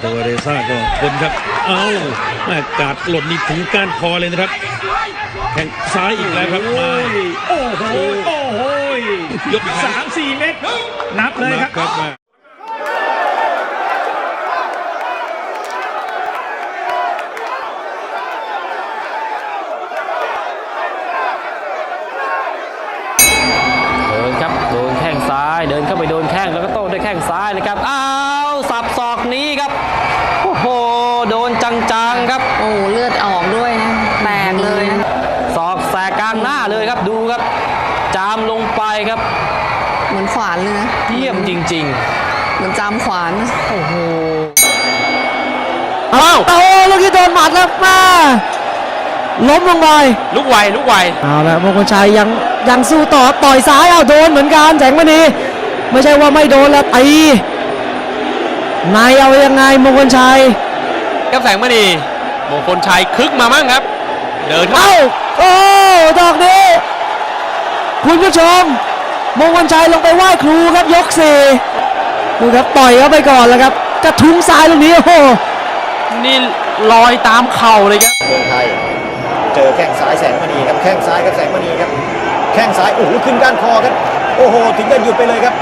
แต่ว่าเรซ่าก็คนครับ เอ้าแม่กาดหล่นนี่ถึงก้านคอเลยนะครับแข่งซ้ายอีกแล้วครับมาโอ้โหโอ้โหยกแขนสามสี่เม็ดนับเลยครับครับมาเดินครับ โดนแข้งซ้าย เดินเข้าไปโดนแข้งแล้วก็โต้ด้วยแข้งซ้ายนะครับอ้าวสับศอกนี้ครับโอ้โหโดนจังๆครับ โอ้เลือดออกด้วยนะ แตกเลยนะ ศอกแสกกลางหน้าเลยครับดูครับ จามลงไปครับ เหมือนขวานเลยนะ เยี่ยมจริง เหมือนจามขวานนะ ๆ โอ้โห อ้าวโอ้ลูกที่โด นหมัดแล้วมาล้มลงไปลุกไวลุกไวเอาละมงคลชัยยังยังสู้ต่อต่อยซ้ายเอาโดนเหมือนกันแสงมณีไม่ใช่ว่าไม่โดนแล้วตีนายเอายังไงมงคลชัยครับแสงมณีมงคลชัยคึกมามั่งครับ เดินเข้าเอ้าโอ้ดอกนี้คุณผู้ชมมงคลชัยลงไปไหว้ครูครับยกสี่ดูครับต่อยเข้าไปก่อนแล้วครับกระทุ้งซ้ายลูกนี้โอ้โหนี่ ลอยตามเข่าเลยครับเมืองไทย เจอแข้งซ้ายแสงมณีครับแข้งซ้ายครับแสงมณีครับแข้งซ้ายโอ้โหขึ้นก้านคอครับโอ้โหถึงจะหยุดไปเลยครับ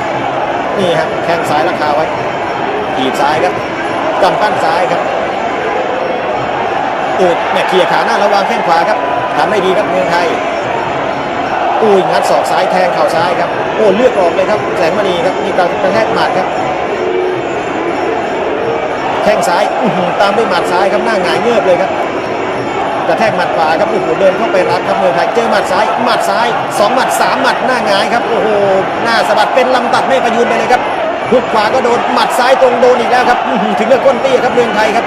นี่ครับแข้งซ้ายราคาไว้ถีบซ้ายครับกำปั้นซ้ายครับโอ้เนี่ยเขี่ยขาหน้าระวังแข้งขวาครับทำไม่ดีครับเมืองไทยอุ้ยงัดศอกซ้ายแทงเข่าซ้ายครับโอ้เลือดออกเลยครับแสงมณีครับนี่กระแทกหมัดครับ แข้งซ้ายตามด้วยหมัดซ้ายครับหน้าหงายเงือบเลยครับกระแทกหมัดขวาครับโอ้โหเดินเข้าไปรับครับเมืองไทยเจอหมัดซ้ายหมัดซ้ายสองหมัดสามหมัดหน้าหงายครับโอ้โหหน้าสะบัดเป็นลำตัดไม่ประยุนไปเลยครับหุกขวาก็โดนหมัดซ้ายตรงโดนอีกแล้วครับถึงกับก้นเตี้ยครับเมืองไทยครับ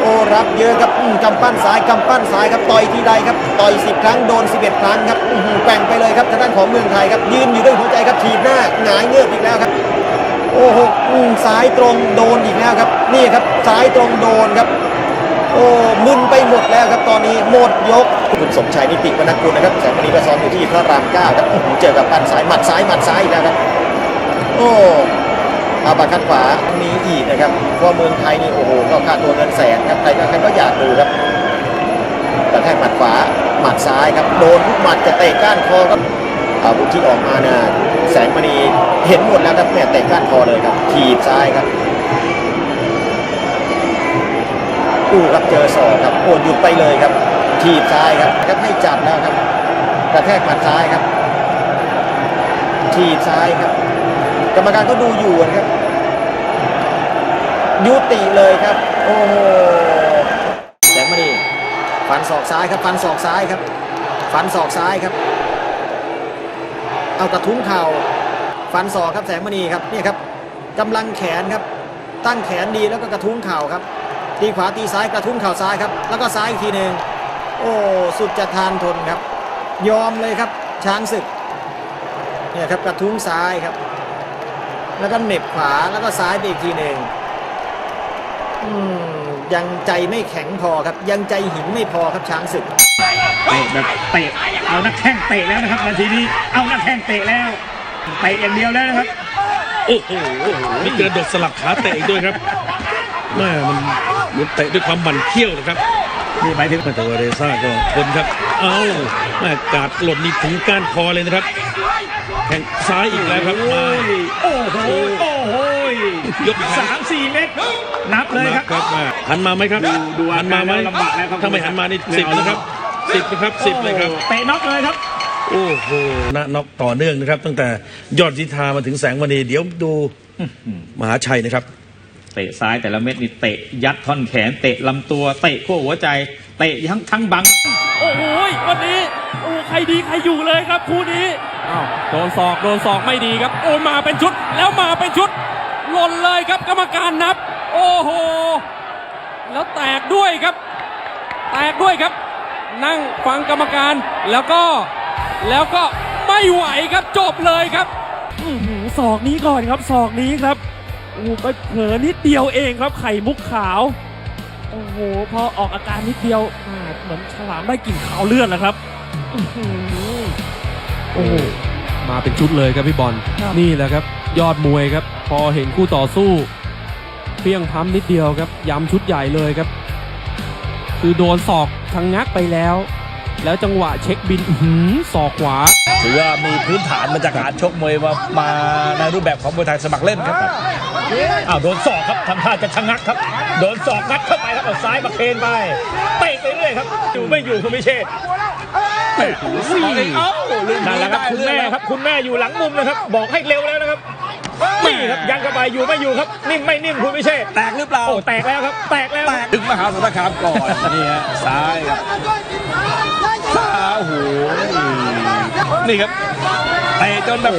โอ้รับเยอะครับอือกำปั้นซ้ายกำปั้นซ้ายครับต่อยทีใดครับต่อย10 ครั้งโดน 11 ครั้งครับแกว่งไปเลยครับทางด้านของเมืองไทยครับยืนอยู่ด้วยหัวใจครับถีบหน้าหงายเงือบอีกแล้วครับ โอ้โหอืมซ้ายตรงโดนอีกแล้วครับ นี่ครับซ้ายตรงโดนครับ โอ้มึนไปหมดแล้วครับตอนนี้หมดยก คุณสมชายนิติวรรณกุลนะครับแสงมณีก็ซ้อมอยู่ที่พระรามเก้าครับเจอกับปันซ้ายหมัดซ้ายหมัดซ้ายอีกแล้วครับ โอ้อาปาคัดขวามีอีกนะครับเพราะเมืองไทยนี่โอ้โหก็ค่าตัวเงินแสนครับใครก็ใครก็อยากดูครับกระแทกหมัดขวาหมัดซ้ายครับโดนทุกหมัดจะเตะก้านคอครับอาวุธที่ออกมาเนี่ย แสงมณีเห็นหมดแล้วครับเนี่ยเตะก้านคอเลยครับถีบซ้ายครับอู้ครับเจอศอกครับโอ้หยุดไปเลยครับถีบซ้ายครับครับให้จับแล้วครับ กระแทกหมัดซ้ายครับถีบซ้ายครับ กรรมการก็ดูอยู่นะครับ ยุติเลยครับ โอ้โหแสงมณีฟันศอกซ้ายครับ ฟันศอกซ้ายครับ ฟันศอกซ้ายครับ เอากระทุ้งเข่าฟันศอกครับแสงมณีครับเนี่ยครับกำลังแขนครับ ตั้งแขนดีแล้วก็กระทุ้งเข่าครับ ตีขวาตีซ้ายกระทุ้งเข่าซ้ายครับ แล้วก็ซ้ายอีกทีหนึ่งโอ้สุดจะทานทนครับ ยอมเลยครับช้างศึกเนี่ยครับกระทุ้งซ้ายครับ แล้วก็เหน็บขวาแล้วก็ซ้ายไปอีกทีหนึ่งอืม ยังใจไม่แข็งพอครับ ยังใจหินไม่พอครับช้างศึกเตะแบบเตะเอานักแข้งเตะแล้วนะครับนาทีนี้เอานักแข้งเตะแล้วเตะอย่างเดียวแล้วนะครับโอ้โหมีกระโดดสลับขาเตะอีกด้วยครับแม่มันเหมือนเตะด้วยความหมั่นเขี้ยวนะครับนี่หมายถึงแต่ว่าเรซ่าก็คนครับ เอ้าแม่กาดหล่นนี่ถึงก้านคอเลยนะครับแข่งซ้ายอีกแล้วครับมาโอ้โหโอ้โหยกแขนสามสี่เม็ด นับเลยครับ ครับมาหันมาไหมครับดูดูอาหันการมาไหมแล้วลำบากแล้วครับ ถ้าไม่หันมานี่สิบนะครับสิบนะครับสิบเลยครับ เตะน็อกเลยครับ โอ้โหนะน็อกต่อเนื่องนะครับ ตั้งแต่ยอดทิทามาถึงแสงมณีเดี๋ยวดูมหาชัยนะครับ เตะซ้ายแต่ละเม็ดนี่เตะยัดท่อนแขน เตะลำตัวเตะขั้วหัวใจ เตะทั้งทั้งบัง โอ้โหวันนี้โอ้ใครดีใครอยู่เลยครับคู่นี้อ้าวโดนศอกโดนศอกไม่ดีครับ โอ้มาเป็นชุดแล้วมาเป็นชุดหล่นเลยครับกรรมการนับ โอ้โห แล้วแตกด้วยครับ แตกด้วยครับ นั่งฟังกรรมการแล้วก็แล้วก็ไม่ไหวครับจบเลยครับอื้อหือศอกนี้ก่อนครับศอกนี้ครับโอ้โหไปเผลอนิดเดียวเองครับไข่มุกขาว โอ้โห พอออกอาการนิดเดียวอ่าเหมือนฉลามได้กลิ่นขาวเลือดแล้วครับอื้อหือโอ้โหมาเป็นชุดเลยครับพี่บอลครับนี่แหละครับ ยอดมวยครับ พอเห็นคู่ต่อสู้ เพียงพล้ำนิดเดียวครับย้ำชุดใหญ่เลยครับ คือโดนศอกทางงักไปแล้ว แล้วจังหวะเช็คบินอื้อหือศอกขวาถือว่ามีพื้นฐานมาจากการชกมวยมามาในรูปแบบของมวยไทยสมัครเล่นครับอ้าวโดนศอกครับทำท่าจะชะงักครับ โดนศอกงัดเข้าไปครับเอาซ้ายมาเคนไปเตะไปเรื่อยครับอยู่ไม่อยู่คุณพิเชษฐ์เอ้าลืมนั่นแหละครับคุณแม่ครับคุณแม่อยู่หลังมุมนะครับ บอกให้เร็วแล้วนะครับ นี่ครับยังเข้าไปอยู่ไม่อยู่ครับ นิ่มไม่นิ่มคุณพิเชษฐ์แตกหรือเปล่าโอ้แตกแล้วครับ แตกแล้วแตกถึงมหาสารคามก่อนนี่ฮะซ้ายครับซ้ายโอ้โหนี่ครับเตะจนแบบ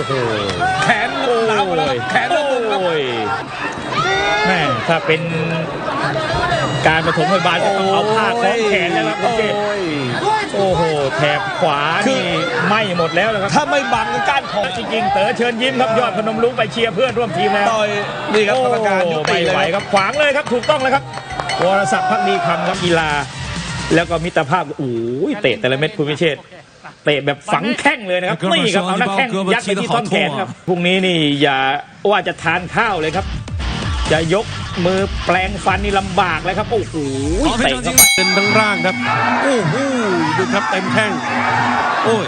แขนหลุดหนาวหมดแล้วครับแขนหลุดครับโอ้ยแม่ถ้าเป็น การปฐมพยาบาลก็ต้องเอาผ้าคล้องแขนแล้วครับคุณเจษโอ้ยโอ้โหแถบขวานี่ไหม้หมดแล้วนะครับถ้าไม่บังก้านคอจริงๆเต๋อเชิญยิ้มครับยอดพนมรุ้งไปเชียร์เพื่อนร่วมทีมแล้วต่อยนี่ครับกรรมการยุโอ้ติไม่เลไหวยคครับรับขวางเลยครับถูกต้องแล้วครับวรศักดิ์พักดีคำครับกีฬา แล้วก็มิตรภาพโอ้ยเตะแต่ละเม็ดคุณพิเชษฐ์เตะแบบฝังแข้งเลยนะครับนี่ครับเอาหน้าแข้งยัดไปที่ท่อนแขนครับพรุ่งนี้นี่อย่าว่าจะทานข้าวเลยครับ จะยกมือแปลงฟันนี่ลำบากเลยครับ โอ้โหเตะเข้าไปเป็นทั้งร่างครับ โอ้โหดูครับเต็มแข้งโอ้ย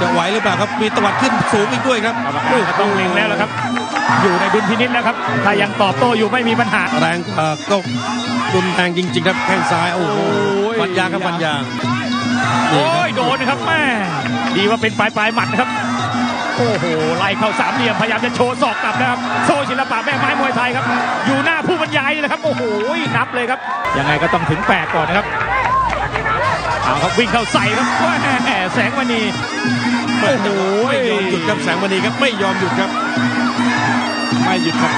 จะไหวหรือเปล่าครับ มีตวัดขึ้นสูงอีกด้วยครับกรรมการก็ต้องเล็งแล้วละครับ อยู่ในดุลพินิจนะครับ ถ้ายังตอบโต้อยู่ไม่มีปัญหา แรงเอ่อก็รุนแรงจริง ๆ ครับแข้งซ้าย โอ้โหยฟันยางครับฟันยางนี่โอ้ครับยโดนนะครับแม่ดีว่าเป็นปลายปลายๆหมัดนะครับ โอ้โหไล่เข้าสามเหลี่ยมพยายามจะโชว์ศอกกลับนะครับ โซ่ศิลปะแม่ไม้มวยไทยครับ อยู่หน้าผู้บรรยายนี่แหละครับโอ้โหนับเลยครับ ยังไงก็ต้องถึงแปดก่อนนะครับเอาครับวิ่งเข้าใส่ครับแหม่แสงมณีโอ้โหไม่ยอมหยุดครับแสงมณีครับไม่ยอมหยุดครับ ไม่หยุดครับ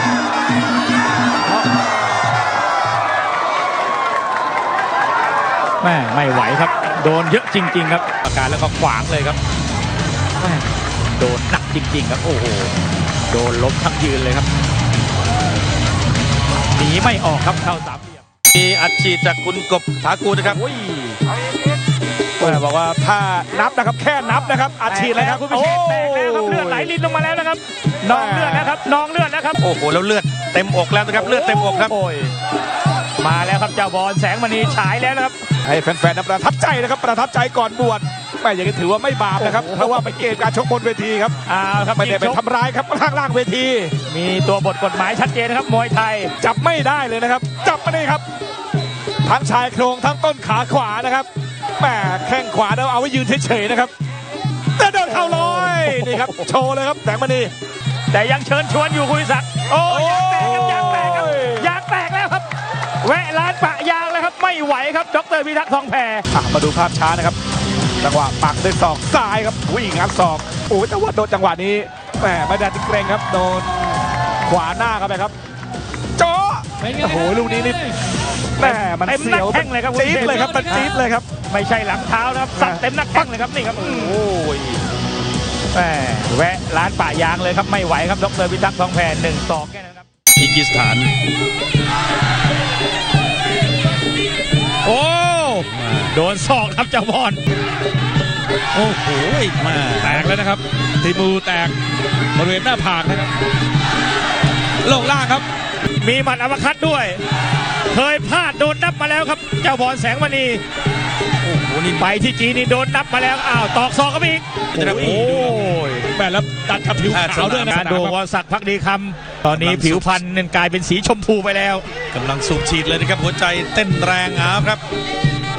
แม่ไม่ไหวครับ โดนเยอะจริง ๆ ครับอาการแล้วก็ขวางเลยครับแม่ โดนหนักจริง ๆ ครับโอ้โหโดนล้มทั้งยืนเลยครับหนีไม่ออกครับเข้าสามเหลี่ยมมีอัดฉีดจากคุณกบถากูลนะครับโอ้ยแม่บอกว่าถ้านับนะครับแค่นับนะครับอัดฉีดเลยครับคุณพิเชษแตกแล้วครับเลือดไหลลินลงมาแล้วนะครับนองเลือดแล้วครับนองเลือดแล้วครับโอ้โหแล้วเลือดเต็มอกแล้วนะครับเลือดเต็มอกครับโอ้ยมาแล้วครับเจ้าบอลแสงมณีฉายแล้วนะครับให้แฟนๆนะประทับใจนะครับประทับใจก่อนบวชแม่อย่างนี้ถือว่าไม่บาปนะครับ เพราะว่าเป็นเกมการชกบนเวทีครับอ่าครับไม่ได้ไปชกทำร้ายครับข้างล่างเวที มีตัวบทกฎหมายชัดเจนนะครับมวยไทยจับไม่ได้เลยนะครับ จับไม่ได้ครับ ทั้งชายโครงทั้งต้นขาขวานะครับแหมแข้งขวาแล้วเอาไว้ยืนเฉยๆนะครับแต่โดนเข่าลอยนี่ครับโชว์เลยครับแสงมณีแต่ยังเชิญชวนอยู่คุณศักดิ์โอ้ยยางแตกครับยางแตกครับยางแตกแล้วครับแวะร้านปะยางแล้วครับไม่ไหวครับดรพิทักษ์ทองแพรอะมาดูภาพช้านะครับ จังหวะปักด้วยศอกซ้ายครับวิ่งงัดศอกโอ้ยแต่ว่าโดนจังหวะนี้แหมไม่ได้ติเกรงครับโดนขวาหน้าเข้าไปครับเจาะโอ้โหลูกนี้นี่แหมมันเต็มหเสีน้ายวแข้งเลยครับจี๊ดเลยครับมันจี๊ดเลยครับ ไม่ใช่หลังเท้านะครับสับเต็มหน้าแข้งเลยครับนี่ครับอืมโอ้ยแหมแวะร้านปะยางเลยครับไม่ไหวครับดรพิทักษ์ทองแพรหนึ่งสองแค่นั้นครับคีร์กิสถานโอ้ โดนศอกครับเจ้าบอลโอ้โหมาแตกแล้วนะครับทีมูแตกบริเวณหน้าผากนะครับลงล่างครับ มีหมัดอัปคัดด้วย เคยพลาดโดนนับมาแล้วครับ เจ้าบอลแสงมณีโอ้โหนี่ไปที่จีนนี่โดนนับมาแล้วอ้าวตอกศอกก็มีอีกโอ้ยแม่แล้วตัดกับผิวขาวด้วยนะการดูวรศักดิ์พักดีคำตอนนี้ผิวพรรณนั้นกลายเป็นสีชมพูไปแล้วกำลังสูบฉีดเลยนะครับหัวใจเต้นแรงอ้าวครับ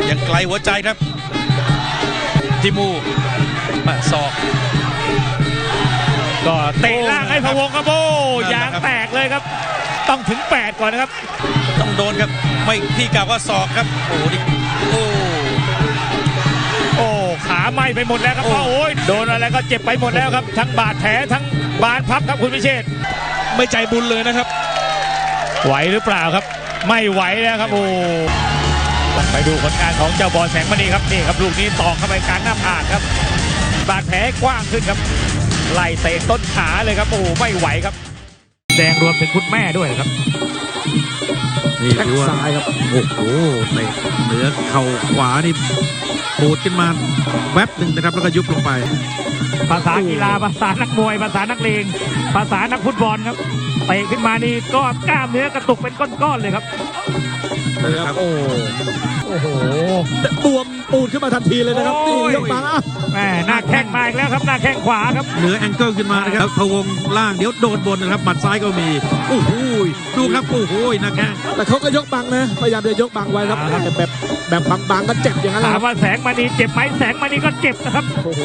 ยังไกลหัวใจครับ ทิมูมาศอก ก็เตะล่างให้พะวงกระโบนั่นแหละยางครับแตกเลยครับ ต้องถึง 8 ก่อนนะครับ ต้องโดนครับ ไม่พี่กล่าวว่าศอกครับ โอ้โหนี่โอ้โอ้ขาไหม้ไปหมดแล้วครับโอ้โอ้ยโดนอะไรก็เจ็บไปหมดแล้วครับ ทั้งบาดแผลทั้งบานพับครับคุณพิเชษฐ์ไม่ใจบุญเลยนะครับ ไหวหรือเปล่าครับ ไม่ไหวแล้วครับโอ้ ไปดูผลงานของเจ้าบอลแสงมณีครับนี่ครับลูกนี้ตอกเข้าไปกลางหน้าผากครับ บาดแผลกว้างขึ้นครับไล่เตะต้นขาเลยครับโอ้ไม่ไหวครับ แดงรวมถึงคุณแม่ด้วยครับนี่ถือว่าซ้ายครับโอ้โหเตะเหนือเข่าขวานี่ปูดขึ้นมาแวบหนึ่งนะครับแล้วก็ยุบลงไป ภาษากีฬาภาษานักมวย ภาษานักเลงภาษานักฟุตบอลครับ เตะขึ้นมานี่ก็กล้ามเนื้อกระตุกเป็นก้อนๆเลยครับนะครับโอ้โอ้โหบวมปูดขึ้นมาทันทีเลยนะครับนี่โอ้ยยกบังอะแม่หน้าแข้งมาอีกแล้วครับหน้าแข้งขวาครับเหนือแองเกิลขึ้นมานะครับพะวงล่างเดี๋ยวโดนบนนะครับหมัดซ้ายก็มีโอ้โหดูครับโอ้โหนะแข้งแต่เขาก็ยกบังนะพยายามจะยกบังไว้ครับอ่าครับแต่แบบแบบบังๆก็เจ็บอย่างนั้นแหละถาคมรับว่าแสงมณีเจ็บไหมแสงมณีก็เจ็บนะครับโอ้โห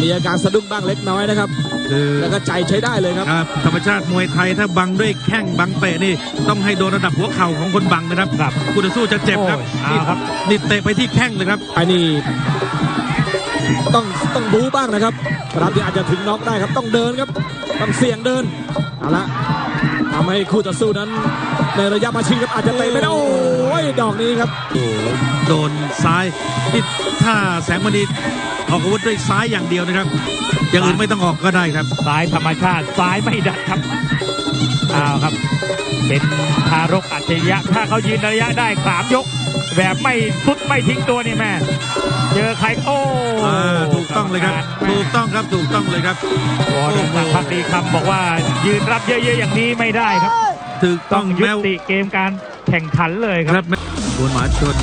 มีอาการสะดุ้งบ้างเล็กน้อยนะครับคือแล้วก็ใจใช้ได้เลยครับครับ ธรรมชาติมวยไทยถ้าบังด้วยแข้งบังเตะนี่ต้องให้โดนระดับหัวเข่าของคนบังนะครับครับคู่ต่อสู้จะเจ็บครับโอ้ยนี่เอาครับนี่เตะไปที่แข้งเลยครับไอ้นี่ต้องต้องบู๊บ้างนะครับรับที่อาจจะถึงน็อกได้ครับต้องเดินครับต้องเสี่ยงเดินเอาละทำให้คู่ต่อสู้นั้น ในระยะมาชิงครับอาจจะเตะไม่ได้โอ้ยดอกนี้ครับโอ้โหโดนซ้ายนี่ถ้าแสงมณีออกอาวุธด้วยซ้ายอย่างเดียวนะครับ อย่างอื่นไม่ต้องออกก็ได้ครับซ้ายธรรมชาติซ้ายไม่ดัดครับอ้าวครับ เป็นทารกอัจฉริยะถ้าเขายืนระยะได้สามยก แบบไม่สุดไม่ทิ้งตัวนี่แม่เจอใครโอ้อ่าถูกต้องเลยครับ ถูกต้องครับถูกต้องเลยครับวอร์ดศักดิ์พักดีคำบอกว่ายืนรับเยอะๆอย่างนี้ไม่ได้ครับถูกต้ต้อองงยุแม้วติเกมการแข่งขันเลยคครับรับบนหมาชน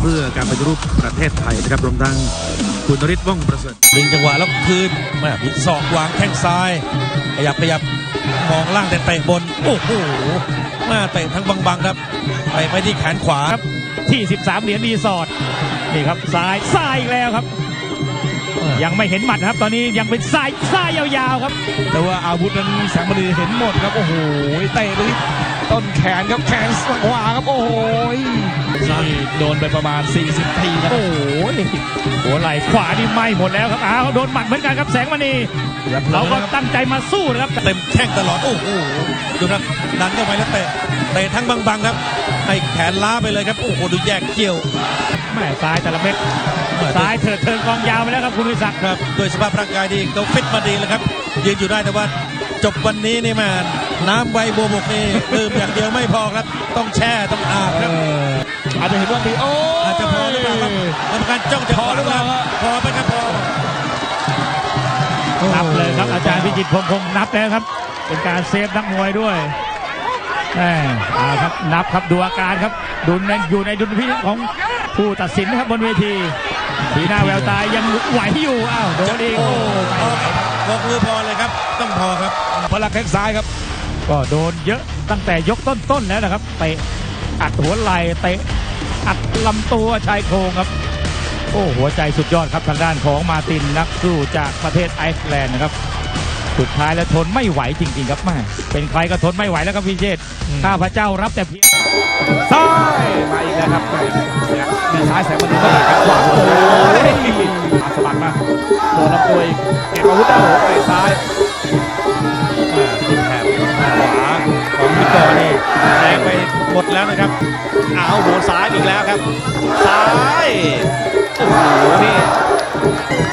เพื่อการปฏิรูปประเทศไทยนะครับรวมทั้ง คุณนริศว่องประเสริฐดึงจังหวะแล้วคืนแม่มีศอกวางแข้งซ้าย ขยับขยับมองล่างแต่เตะบน โอ้โหแม่เตะทั้งบังๆครับ ไปไปที่แขนขวาครับที่ 13 เหรียญรีสอร์ทนี่ครับซ้ายซ้ายอีกแล้วครับ ยังไม่เห็นหมัดนะครับ ตอนนี้ยังเป็นซ้ายซ้ายยาวๆครับ แต่ว่าอาวุธนั้นแสงมณีเห็นหมดครับ โอ้โหเตะไปที่ ต้นแขนครับแขนขวาครับโอ้โหนี่โดนไปประมาณ 40 ทีนะโอ้โหหัวไหล่ขวานี่ไหม้หมดแล้วครับอ้าวโดนหมัดเหมือนกันครับแสงมณีเราก็ตั้งใจมาสู้นะครับเต็มแข้งตลอดโอ้โหดูครับดันเข้าไปแล้วเตะเตะทั้งบังๆครับให้แขนล้าไปเลยครับโอ้โหดูแยกเกี่ยวแม่ซ้ายแต่ละเม็ดซ้ายเถิดเทิงกองยาวไปแล้วครับคุณวิศักดิ์ครับโดยสภาพร่างกายดีเขาฟิตมาดีแล้วครับยืนอยู่ได้แต่ว่า จบวันนี้นี่แมันน้ำใบบัวบกนี่ดื่มอย่างเดียวไม่พอครับ ต้องแช่ต้องอาบครับอาจจะเห็นว่ามีโอ้อาจจะพอหรือเปล่าครับกรรมการจ้องจะพอหรือเปล่าพอไหมครับพอนับเลยครับอาจารย์พิจิตรพงษ์พงษ์นับแล้วครับ เป็นการเซฟนักมวยด้วยแหมเอาครับนับครับดูอาการครับดุลอยู่ในดุลพินิจของผู้ตัดสินนะครับบนเวทีสีหน้าแววตายังไหวอยู่อ้าวโดนอีกโอ้ โอ้บอกมือพอเลยครับ ต้องพอครับพลังแข้งซ้ายครับ ก็โดนเยอะตั้งแต่ยกต้นๆแล้วนะครับเตะอัดหัวไหล่เตะอัดลำตัวชายโครงครับ โอ้หัวใจสุดยอดครับทางด้านของมาร์ตินนักสู้จากประเทศไอซ์แลนด์นะครับสุดท้ายแล้วทนไม่ไหวจริงๆครับแม่เป็นใครก็ทนไม่ไหวแล้วครับพี่เชษฐ์ข้าพเจ้ารับแต่เพียงซ้ายมาอีกแล้วครับมีซ้ายแสงมณีครับขวาโอ้ยมาสะบัดมา โดนลำตัวอีกเก็บอาวุธได้โอ้โหเตะซ้ายทีมแถบขวาของวิกเตอร์นี่แรงไปหมดแล้วนะครับเอาโหซ้ายอีกแล้วครับ ซ้ายโอ้โหนี่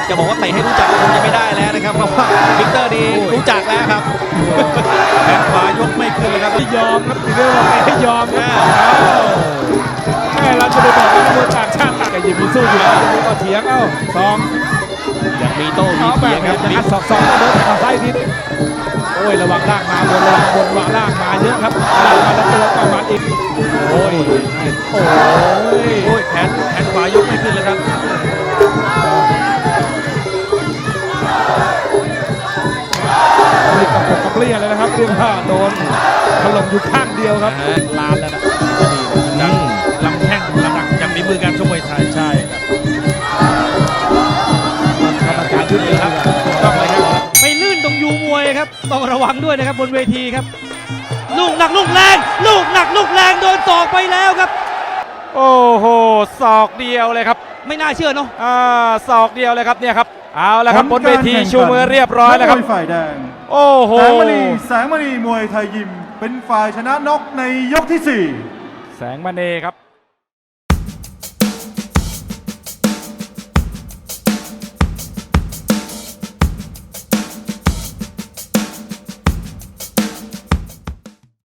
จะบอกว่าเตะให้รู้จักก็คงจะไม่ได้แล้วนะครับเพราะว่าวิกเตอร์นี่รู้จักแล้วครับแขนขวายกไม่ขึ้นเลยครับไม่ยอมครับทีเดียวบอกไม่ยอมครับแม่เราจะไปบอกว่าคนต่างชาติต่างกันยิงมีสู้อยู่แล้วมีก็เถียงเอ้าสอง ยังมีโต้มีเอาแบเถียบงครับจะอัดสอกสองโดนขาซ้ายทีนึงโอ้ยระวังล่างมาบนระวังบนวางล่างมาเยอะครับล่างมาแล้วตัวประมาณอีกโอ้ยโอ้ยโอ้ยแขนแขนขวายกไม่ขึ้นเลยครับนี่กับปกกับเปลี่ยเลยนะครับเรียกว่าโดนถล่มอยู่ข้างเดียวครับลานแล้วนะยังลำแข้งลำหนักยังมีมือการชกมวย รับต้องระวังด้วยนะครับบนเวทีครับ ลูกหนักลูกแรง ลูกหนักลูกแรงโดนตอกไปแล้วครับ โอ้โหศอกเดียวเลยครับไม่น่าเชื่อเนาะอ่าศอกเดียวเลยครับเนี่ยครับเอาละครับบนเวทีชูมือเรียบร้อยแล้วครับฝ่ายแดงโอ้โหแสงมณีแสงมณีมวยไทยยิมเป็นฝ่ายชนะน็อกในยกที่ 4 แสงมณีครับ